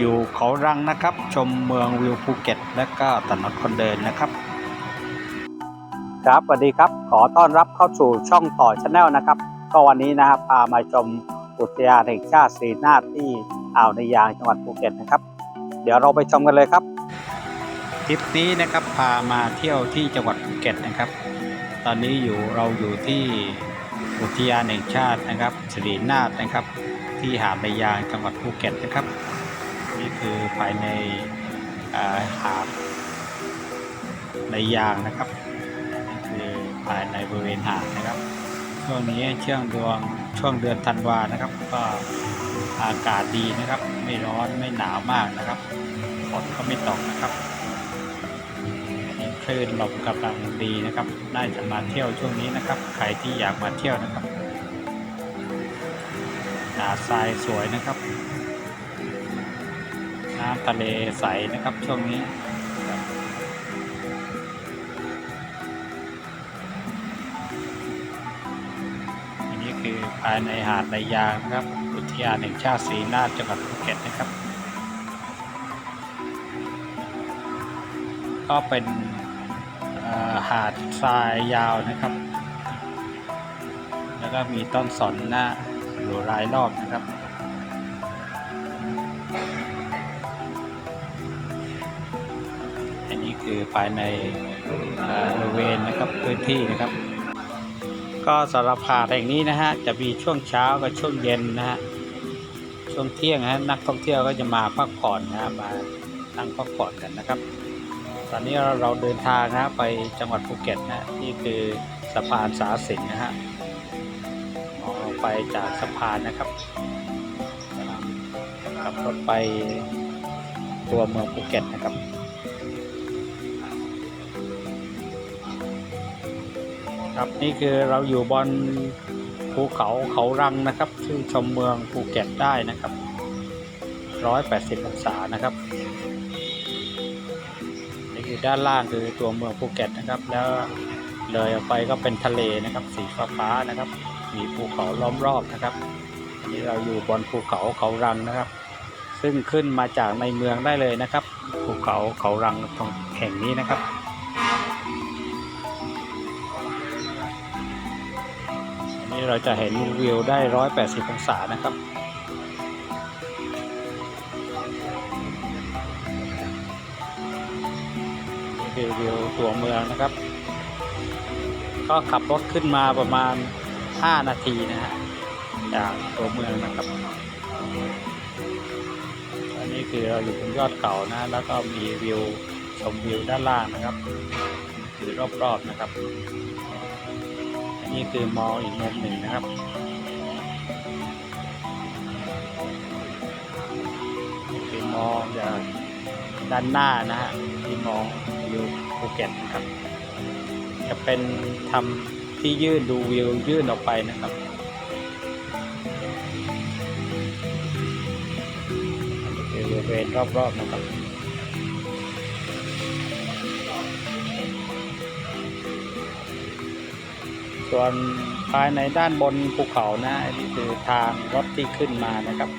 อยู่เขารังนะครับ ชมเมืองวิวภูเก็ต และก็ถนนคนเดินนะครับ ครับสวัสดีครับขอต้อนรับเข้าสู่ช่องต่อชาแนลนะครับ ก็วันนี้นะครับพามาชมอุทยานแห่งชาติศรีนาฏที่อ่าวนายางจังหวัดภูเก็ตนะครับ เดี๋ยวเราไปชมกันเลยครับทริปนี้นะครับพามาเที่ยวที่จังหวัดภูเก็ตนะครับ ตอนนี้อยู่เราอยู่ที่อุทยานแห่งชาตินะครับศรีนาฏนะครับ ที่หาดในยางจังหวัดภูเก็ตนะครับ นี่คือภายในาหาดในยางนะครับนี่คือภายในบริเวณหาดนะครับ ช่วงนี้ช่วงดวงช่วงเดือนธันวานะครับ ก็อากาศดีนะครับ ไม่ร้อนไม่หนาวมากนะครับฝนก็ไม่ตกนะครับคลื่นลมกำลังดีนะครับ น่าจะมาเที่ยวช่วงนี้นะครับ ใครที่อยากมาเที่ยวนะครับหาดทรายสวยนะครับ น้ำทะเลใสนะครับช่วงนี้อันนี้คือภายในหาดในยางนะครับ อุทยานแห่งชาติศรีนาจังหวัดภูเก็ตนะครับ ก็เป็นหาดทรายยาวนะครับ แล้วก็มีต้นสนหน้าอยู่รายรอบนะครับ ภายในบริเวณนะครับพื้นที่นะครับ ก็สำหรับหาดแห่งนี้นะฮะจะมีช่วงเช้ากับช่วงเย็นนะฮะช่วงเที่ยงฮะนักท่องเที่ยวก็จะมาพักผ่อนนะมานั่งพักผ่อนกันนะครับ ตอนนี้เราเดินทางนะไปจังหวัดภูเก็ตนะฮะนี่คือสะพานสาสิงนะฮะองลงไปจากสะพานนะครับขับรถไปตัวเมืองภูเก็ตนะครับ ครับนี่คือเราอยู่บนภูเขาเขารังนะครับ ซึ่งชมเมืองภูเก็ตได้นะครับ180องศานะครับนี่คือด้านล่างคือตัวเมืองภูเก็ตนะครับ แล้วเลยออกไปก็เป็นทะเลนะครับ สีฟ้าฟ้าๆนะครับ มีภูเขาล้อมรอบนะครับนนี้เราอยู่บนภูเขาเขารังนะครับ ซึ่งขึ้นมาจากในเมืองได้เลยนะครับ ภูเขาเขารังตรงแห่งนี้นะครับ นี้เราจะเห็นวิวได้ 180 องศานะครับ นี่คือวิวตัวเมืองนะครับ ก็ขับรถขึ้นมาประมาณ 5 นาทีนะฮะจากตัวเมืองนะครับ อันนี้คือเราอยู่บนยอดเขานะ แล้วก็มีวิวชมวิวด้านล่างนะครับ คือรอบๆนะครับ นนี้คือมองอีกมุมหนึ่งนะครับ คือมองจากด้านหน้านะฮะที่มองวิวภูเก็ตนะครับ จะเป็นทำที่ยื่นดูวิวยื่นออกไปนะครับคือบริเวณรอบๆนะครับ ส่วนภายในด้านบนภูเขานะนี่คือทางรถที่ขึ้นมานะครับ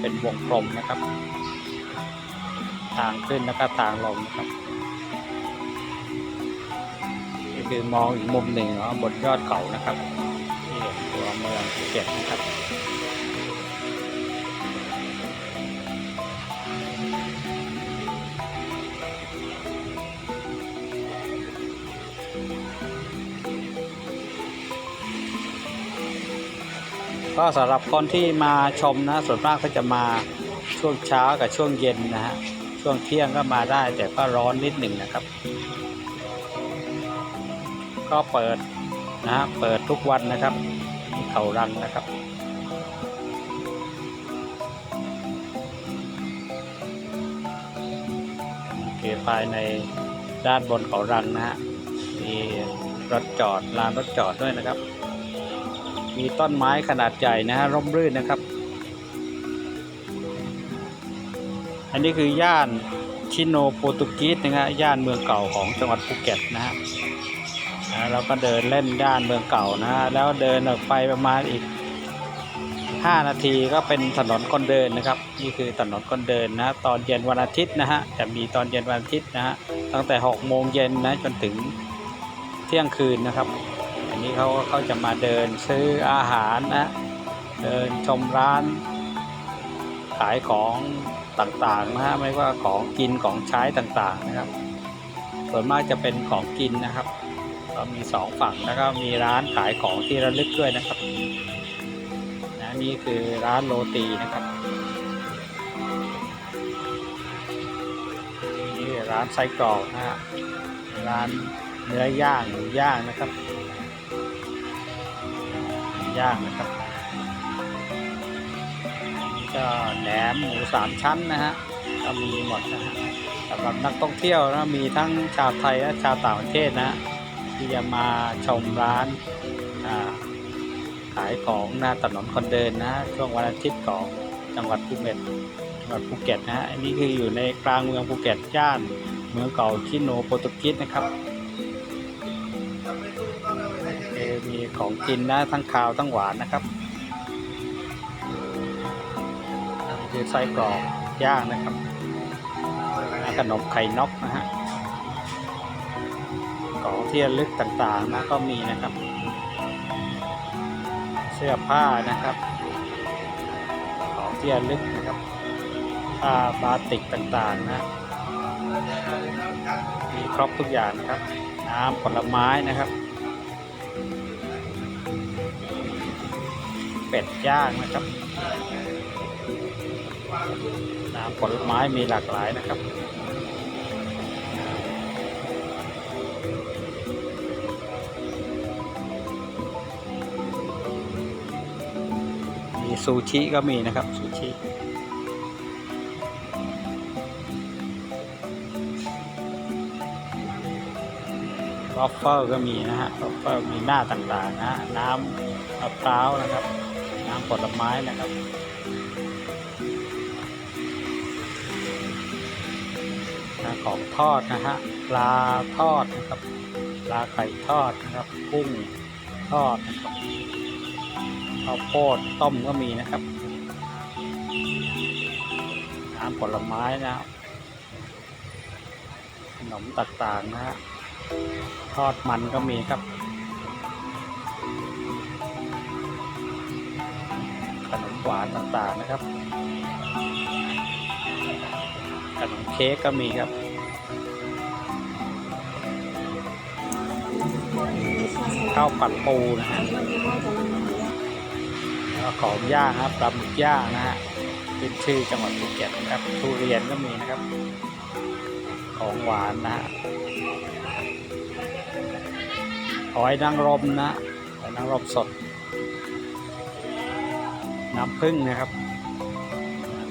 เป็นวงกลมนะครับ ทางขึ้นแล้วก็ทางลงนะครับนี่คือมองอีกมุมหนึ่งเนาะบนยอดเขานะครับที่เห็นตัวเมืองภูเก็ตนะครับ ก็สำหรับคนที่มาชมนะส่วนมากก็จะมาช่วงเช้ากับช่วงเย็นนะฮะช่วงเที่ยงก็มาได้ แต่ก็ร้อนนิดหนึ่งนะครับ ก็เปิดนะฮะเปิดทุกวันนะครับเขารังนะครับคือภายในด้านบนเขารังนะฮะมีรถจอดลานรถจอดด้วยนะครับ มีต้นไม้ขนาดใหญ่นะฮะร่มรื่นนะครับ อันนี้คือย่านชิโนโปรตุกีสนะฮะย่านเมืองเก่าของจังหวัดภูเก็ตนะฮะเราก็เดินเล่นย่านเมืองเก่านะฮะแล้วเดินออกไปประมาณอีก 5 นาทีก็เป็นถนนคนเดินนะครับ นี่คือถนนคนเดินนะตอนเย็นวันอาทิตย์นะฮะจะมีตอนเย็นวันอาทิตย์นะฮะตั้งแต่6โมงเย็นนะจนถึงเที่ยงคืนนะครับ นี้เขาเขาจะมาเดินซื้ออาหารนะ เดินชมร้าน ขายของต่างๆนะฮะไม่ว่าของกินของใช้ต่างๆนะครับ ส่วนมากจะเป็นของกินนะครับ ก็มีสองฝั่งแล้วก็มีร้านขายของที่ระลึกด้วยนะครับนะนี่คือร้านโรตีนะครับนี่ร้านไส้กรอกนะฮะร้านเนื้อย่างหมูย่างนะครับ ย่างนะครับนี่ก็แหนมหมูสามชั้นนะฮะก็มีหมดนะฮะสำหรับนักท่องเที่ยวนะมีทั้งชาวไทยและชาวต่างประเทศนะที่จะมาชมร้านขายของหน้าถนนคนเดินนะช่วงวันอาทิตย์ของจังหวัดภูเก็ตจังหวัดภูเก็ตนะฮะอันนี้คืออยู่ในกลางเมืองภูเก็ตย่านเมืองเก่าชิโนโปรตุเกสนะครับ ของกินนะทั้งคาวทั้งหวานนะครับคือไส้กรอกย่างนะครับขนมไข่นกนะฮะของที่ระลึกต่างๆนะก็มีนะครับ เสื้อผ้านะครับ ของที่ระลึกนะครับผ้าบาติกต่างๆนะมีครบทุกอย่างนะครับ น้ำผลไม้นะครับ เป็ดย่างนะครับน้ำผลไม้มีหลากหลายนะครับมีซูชิก็มีนะครับซูชิวอฟเฟิลก็มีนะฮะวอฟเฟิลมีหน้าต่างๆนะฮะน้ำมะพร้าวนะครับ ผลไม้นะครับของทอดนะฮะปลาทอดนะครับปลาไข่ทอดนะครับกุ้งทอดนะครับข้าวโพดต้มก็มีนะครับน้ำผลไม้นะขนมต่างๆนะฮะทอดมันก็มีครับ ขนมหวานต่างๆนะครับ ขนมเค้กก็มีครับข้าวผัดปูนะฮะแล้วของย่างครับปลาหมึกย่างนะฮะขึ้นชื่อจังหวัดภูเก็ตนะครับทุเรียนก็มีนะครับ ของหวานนะฮะหอยนางรมนะหอยนางรมสด น้ำผึ้งนะครับ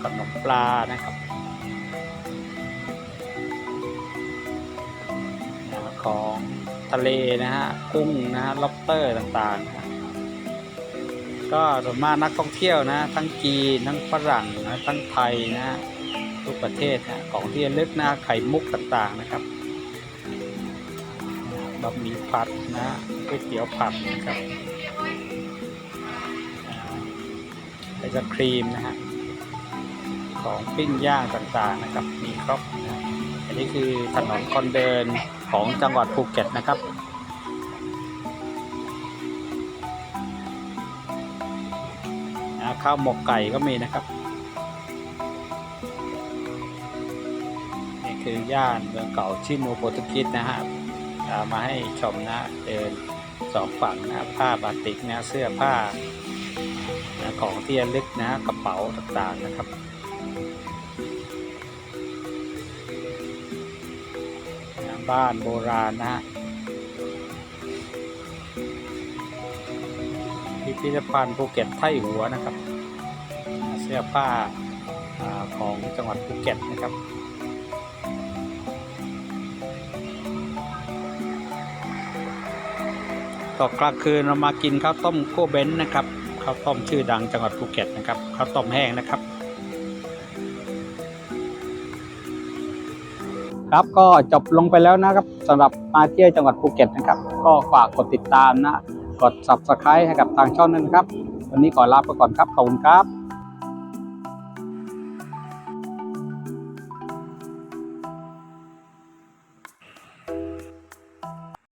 ขนมปลานะครับของทะเลนะฮะกุ้งนะฮะล็อบสเตอร์ต่างๆ ก็ส่วนมากนักท่องเที่ยวนะ ทั้งจีนทั้งฝรั่งนะทั้งไทยนะทุกประเทศนะของที่ระลึกนะไข่มุกต่างๆนะครับบะหมี่ผัดนะก๋วยเตี๋ยวผัดนะครับ ไอศครีมนะฮะของปิ้งย่างต่างๆนะครับ มีครบนะอันนี้คือถนนคนเดินของจังหวัดภูเก็ตนะครับข้าวหมกไก่ก็มีนะครับนี่คือย่านเมืองเก่าชิโนโปรตุเกสนะฮะมาให้ชมนะเดินสองฝั่งนะผ้าบาติกนะเสื้อผ้า นะของที่ระลึกนะกระเป๋าต่างๆนะครับนะบ้านโบราณนะฮะพิพิธภัณฑ์ภูเก็ตไทหัวนะครับ เสื้อผ้าอาของจังหวัดภูเก็ตนะครับตกกลางคืนเรามากินข้าวต้มโกเบนนะครับ ข้าวต้มชื่อดังจังหวัดภูเก็ตนะครับข้าวต้มแห้งนะครับ ครับก็จบลงไปแล้วนะครับสำหรับมาเที่ยวจังหวัดภูเก็ตนะครับ ก็ฝากกดติดตามนะ กด subscribe ให้กับทางช่องนั้นนะครับ วันนี้ขอลาไปก่อนครับขอบคุณครับ